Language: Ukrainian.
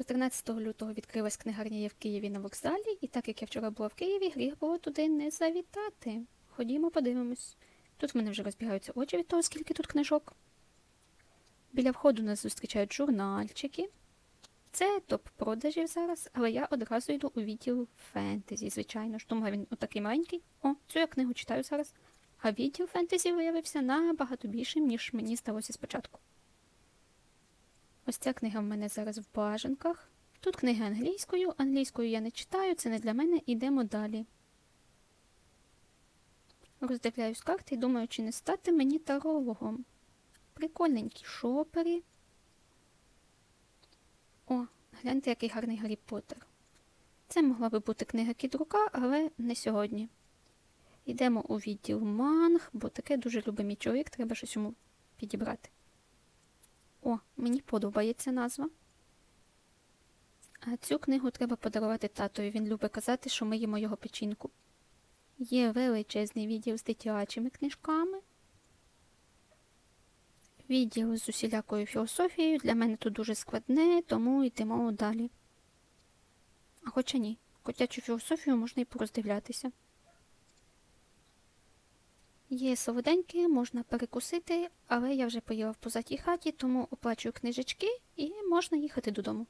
14 лютого відкрилась книгарня «Є» в Києві на вокзалі, і так як я вчора була в Києві, гріх було туди не завітати. Ходімо, подивимось. Тут в мене вже розбігаються очі від того, скільки тут книжок. Біля входу нас зустрічають журнальчики. Це топ продажів зараз, але я одразу йду у відділ фентезі, звичайно ж. Думаю, він отакий маленький. О, цю я книгу читаю зараз. А відділ фентезі виявився набагато більшим, ніж мені здалося спочатку. Ось ця книга в мене зараз в бажанках. Тут книги англійською, англійською я не читаю, це не для мене, ідемо далі. Роздивляюсь карти і думаю, чи не стати мені тарологом. Прикольненькі шопери. О, гляньте, який гарний Гаррі Поттер. Це могла би бути книга Кідрука, але не сьогодні. Йдемо у відділ манг, бо таке дуже любить чоловік, треба щось йому підібрати. Мені подобається назва. А цю книгу треба подарувати татові. Він любить казати, що ми їмо його печінку. Є величезний відділ з дитячими книжками. Відділ з усілякою філософією для мене тут дуже складне, тому йдемо далі. А хоча ні, котячу філософію можна і пороздивлятися. Є солоденьке, можна перекусити, але я вже поїла в позатій хаті, тому оплачую книжечки і можна їхати додому.